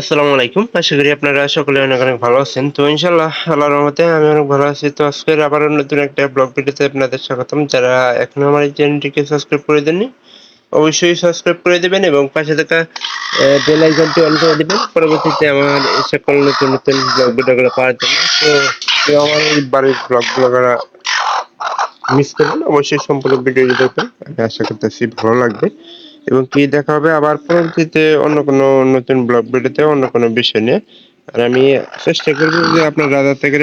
আসসালামু আলাইকুম। আশা করি আপনারা সকলে অনেক অনেক ভালো আছেন। তো ইনশাল্লাহ আল্লাহ রহমতে আমি অনেক ভালো আছি। তো আজকের আবারও নতুন একটা ব্লগ ভিডিওতে আপনাদের স্বাগতম। যারা এখনও আমার এই চ্যানেলটিকে সাবস্ক্রাইব করে দেননি, অবশ্যই সাবস্ক্রাইব করে দেবেন এবং পাশে থাকা বেল আইকনটি অন করে দেবেন। পরবর্তীতে আমার এই সকল নতুন নতুন ব্লগ ভিডিওগুলো পাওয়ার জন্য। তো আমার এই বাড়ির ব্লগ ব্লগারা মিস করবেন অবশ্যই সম্পূর্ণ ভিডিওটি দেখবেন। আমি আশা করতেছি ভালো লাগবে। এবং কি দেখা হবে? আবার পরবর্তীতে অন্য কোনো নতুন ব্লগ ভিডিওতে অন্য কোনো বিষয় নিয়ে। আর আমি চেষ্টা করব যে আপনার রাজা থেকে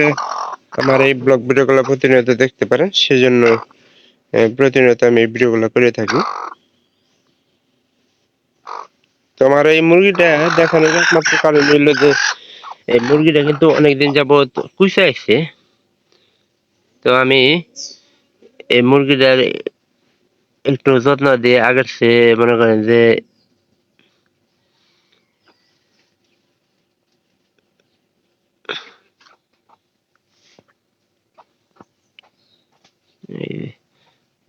আমার এই ব্লগ ভিডিওগুলো প্রতিনিয়ত দেখতে পারেন। সেজন্য প্রতিনিয়ত আমি এই ভিডিওগুলো করে থাকি। তো আমার এই মুরগিটা দেখানোর একমাত্র কারণ হইল যে এই মুরগিটা কিন্তু অনেকদিন যাবত কুইসা আসছে। তো আমি এই মুরগিটার একটু যত্ন দিয়ে আগের সে মনে করেন যে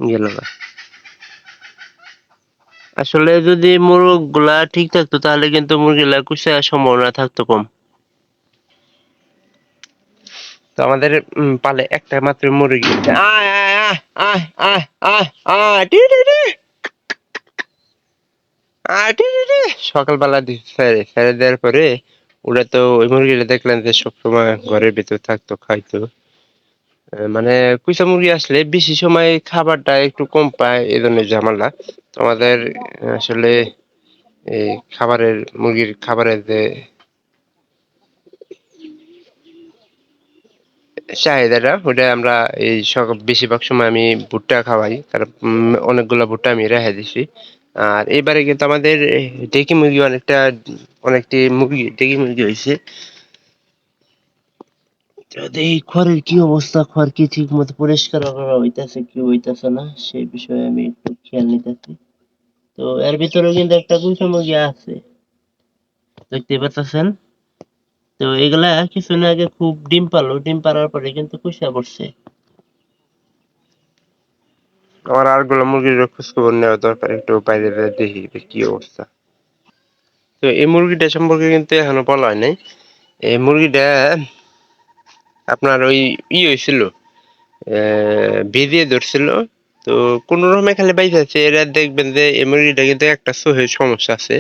গেল। আসলে যদি মুরগগুলা ঠিক থাকতো, তাহলে কিন্তু মুরগিলা কুচা সম্ভাবনা থাকতো কম তো আমাদের পালে একটা মাত্র মুরগি সকালবেলা দেওয়ার পরে ওরা তো ওই মুরগিটা দেখলেন যে সবসময় ঘরের ভিতর থাকতো, খাইতো। মানে কুইসা মুরগি আসলে বেশি সময় খাবারটা একটু কম পায় এই জন্য ঝামেলা। তো আমাদের আসলে এই খাবারের, মুরগির খাবারের যে চাহিদাটা, ওটা আমরা এই সব বেশিরভাগ সময় আমি ভুট্টা খাওয়াই, কারণ অনেকগুলা ভুট্টা আমি রেখে দিছি। আর এবারে কিন্তু আমাদের ডেকি মুরগি অনেকটা, অনেকটি মুরগি ডেকি মুরগি হয়েছে এই খড়ের কি অবস্থা, খড় কি ঠিক মতো পরিষ্কার করা হইতাছে, কি হইতাছে না সেই বিষয়ে আমি একটু খেয়াল নিতেছি। তো এর ভিতরে কিন্তু একটা কুইচা মুরগি আছে। দেখতে পাচ্ছেন? তো এগুলা কিছুদিন আগে খুব ডিম পারল, ডিম পারার পরে কিন্তু কুইসা পড়ছে। আমার আরগুলো মুরগির খোঁজ খবর নেওয়া দরকার, একটু বাইরে দেখি কি অবস্থা। তো এই মুরগিটা সম্পর্কে কিন্তু এখনও বলা হয় নাই। এই মুরগিটা আপনার ওই ই হয়েছিল ভিজিয়ে ধরছিল। তো কোন রকমে খালি বাইরে আছে, এরা দেখবেন যে এই মুরগিটা কিন্তু একটা সোহের সমস্যা আছে।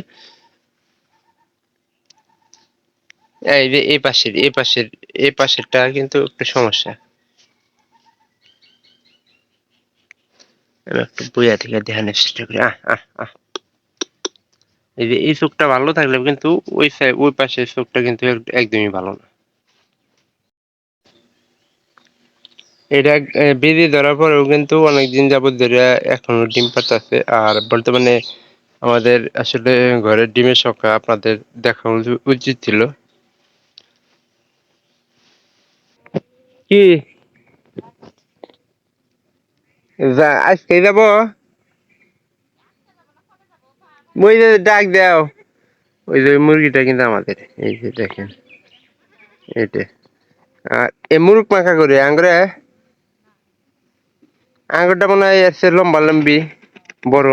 এই যে এই পাশের এই পাশের, এই পাশেরটা কিন্তু একটু সমস্যা। একটু বইয়া থেকে দেখানোর চেষ্টা করি। আহ আহ এই যে এই চোখটা ভালো থাকলে কিন্তু ওই ওই পাশের চোখটা কিন্তু একদমই ভালো না। এটা বেঁধে ধরার পরেও কিন্তু অনেকদিন যাবত ধরে এখনও ডিম পাতাছে আর বর্তমানে আমাদের আসলে ঘরের ডিমের সংখ্যা আপনাদের দেখা উচিত ছিল। কি? আজকে যাব। যে ডাক দাও, ওই যে মুরগিটা কিন্তু আমাদের, এই যে দেখেন, এইটা। আর এ মুরগ মাখা করে, আঙ্গুরে? আঙ্গুরটা মনে হয় এসে লম্বা লম্বি, বড়।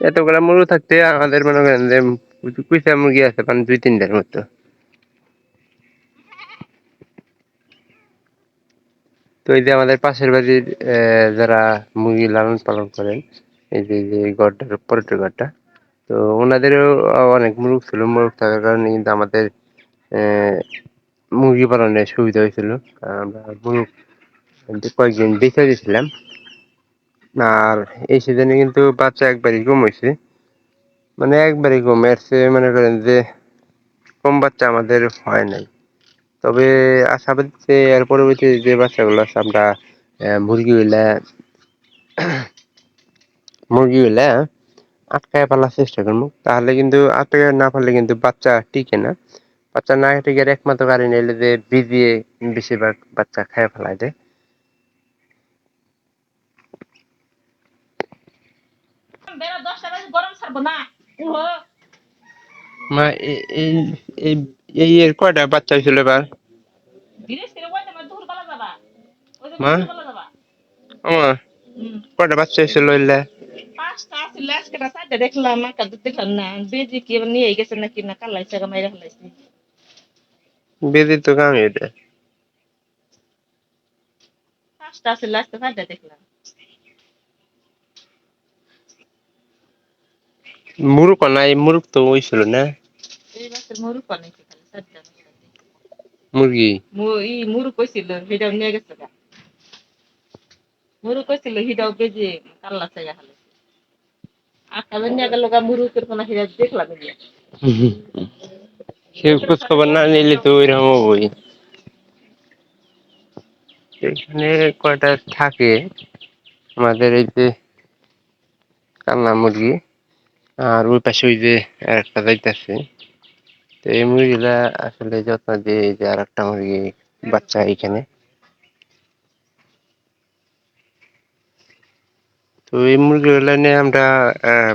এতগুলা মুরগ থাকতে আমাদের মনে করেন যে কুইসা মুরগি আছে মানে দুই তিনটার মতো। তো এই যে আমাদের পাশের বাড়ির যারা মুরগি লালন পালন করেন, এই যে যে ঘরটার পরের ঘরটা তো ওনাদেরও অনেক মুরগ ছিল মুরগ থাকার কারণে কিন্তু আমাদের মুরগি পালনের সুবিধা হয়েছিল। আমরা মুরগ কয়েকদিন বেঁচে দিয়েছিলাম। আর এই সিজনে কিন্তু বাচ্চা একবারই কম হয়েছে। মানে একবারই কম, এর মনে করেন যে কম বাচ্চা আমাদের হয় নাই। তবে আশাবাদী যে এর পরবর্তীতে যে বাচ্চাগুলো আছে আমরা আহ, মুরগি হইলে মুরগি হইলে আটকায় পালার চেষ্টা করব। তাহলে কিন্তু আটকায় না পারলে কিন্তু বাচ্চা টিকে না। বাচ্চা না টিকে একমাত্র কারণ হইলে যে ভিজিয়ে বেশিরভাগ বাচ্চা খায় ফেলায় দেয় বেলা দশটা বাজে গরম ছাড়বো না। উহো। মা এই এই এর কয়টা বাচ্চা হয়েছিল এবার? মা? কয়টা বাচ্চা হয়েছিল এলে পাঁচটা আজকে দেখলাম মাকা দেখলাম না। বেজি কি নিয়ে গেছে নাকি না কালাইছে মাইরা ফেলাইছে। বেদির তো কামই এটা পাঁচটা ছিল আজকে সাইডে দেখলাম। মুরুক নাই মুরুক তো ওই ছিল না। এই মুরুক মুরগি? ই মুরুক কইছিল হিটাও নিয়ে গেছে গা। মুরুক কইছিল বেজে কাল্লা চাইয়া নিয়ে গেল গা হিটা দেখলাম সে খোঁজ খবর না নিলে তো ওইরকম হবই। এখানে কয়টা থাকে? আমাদের এই যে কান্না মুরগি আর ওই পাশে ওই যে একটা যাইতেছে। তো এই মুরগিটা আসলে যত্ন দিয়ে যে আর একটা মুরগি বাচ্চা এখানে। তো এই মুরগিগুলা নিয়ে আমরা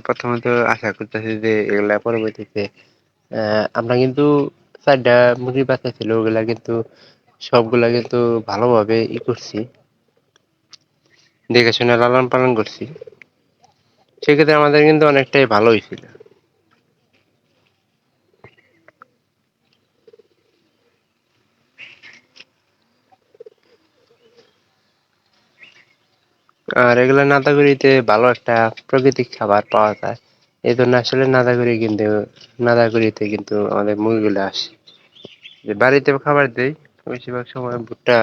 প্রথমত আশা করতেছি যে এগুলা পরবর্তীতে আমরা কিন্তু চারটা মুরগি বাচ্চা ছিল, ওগুলা কিন্তু সবগুলা কিন্তু ভালোভাবে ই করছি। দেখে শুনে লালন পালন করছি। সেক্ষেত্রে আমাদের কিন্তু অনেকটাই ভালো হয়েছিল। আর এগুলা নাদাগুড়িতে ভালো একটা প্রাকৃতিক খাবার পাওয়া যায়। এই জন্য আসলে নাদাগুড়ি কিন্তু, নাদাগুড়িতে কিন্তু আমাদের মুরগিগুলো আসে। যে বাড়িতে খাবার দেই, বেশিরভাগ সময় ভুট্টা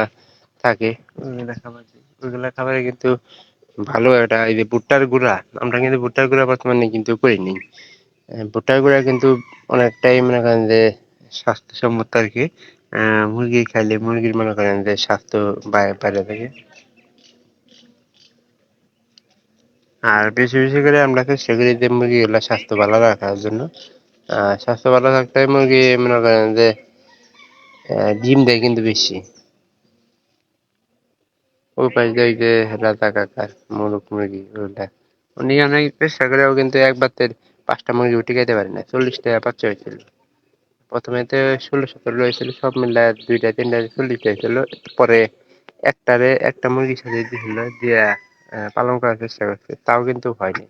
থাকে ওইগুলা খাবার দিই। ওইগুলা খাবারে কিন্তু ভালো একটা, এই যে ভুট্টার গুঁড়া, আমরা কিন্তু ভুট্টার গুঁড়া বর্তমানে কিন্তু করিনি ভুট্টার গুঁড়া কিন্তু অনেকটাই মনে করেন যে স্বাস্থ্যসম্মত আর কি। মুরগি খাইলে মুরগির মনে করেন যে স্বাস্থ্য বা- বাইরে থাকে। আর বেশি বেশি করে আমরা চেষ্টা করি যে মুরগিগুলা স্বাস্থ্য ভালো রাখার জন্য। স্বাস্থ্য ভালো থাকতে মুরগি, মনে করেন যে ডিম দেয় কিন্তু বেশি। ওই পাশ ওই যে রাজা কাকার মোরগ মুরগি ওগুলা উনি অনেক চেষ্টা করেও কিন্তু একবার পাঁচটা মুরগি উঠে খাইতে পারে না চল্লিশটা বাচ্চা হয়েছিল। প্রথমে তো ষোলো সতেরো হয়েছিল, সব মিলে দুইটা, তিনটা চল্লিশটা হয়েছিল। পরে একটারে একটা মুরগির সাথে দিয়েছিল দিয়া পালন করার চেষ্টা করছে। তাও কিন্তু হয়নি।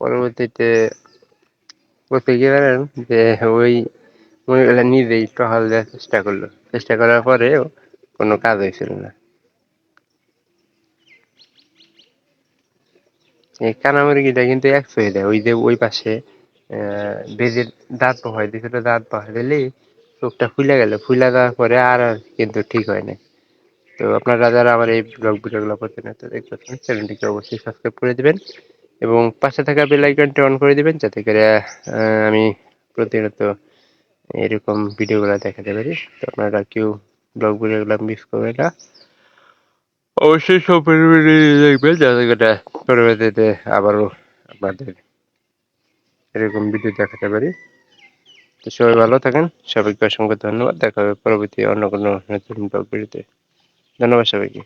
পরবর্তীতে করতে গিয়ে যে ওই মুরগিগুলা নিজেই টহল দেওয়ার চেষ্টা করল। চেষ্টা করার পরেও কোনো কাজ হয়েছিল না। এই কিন্তু একশো হয়ে দেয় ওই যে ওই পাশে বেজের দাঁত বহাই দিয়েছিল দাঁত বহাই দিলেই চোখটা ফুলে গেল। ফুলে যাওয়ার পরে আর কিন্তু ঠিক হয় না তো আপনারা যারা আমার এই ব্লগ ভিডিওগুলো প্রতিনিয়ত দেখতেছেন চ্যানেলটিকে অবশ্যই সাবস্ক্রাইব করে দিবেন এবং পাশে থাকা বেল আইকনটি অন করে দিবেন যাতে করে আমি প্রতিনিয়ত এরকম ভিডিওগুলো দেখাতে পারি। তো আপনারা কেউ ব্লগ ভিডিওগুলো মিস করবেন না। অবশ্যই সব দেখবেন যাতে করে পরবর্তীতে আবারও আপনাদের এরকম ভিডিও দেখাতে পারি। তো সবাই ভালো থাকেন। সবাইকে অসংখ্য ধন্যবাদ। দেখা হবে পরবর্তী অন্য কোনো নতুন ব্লগ ভিডিওতে। ধন্যবাদ সবাইকে।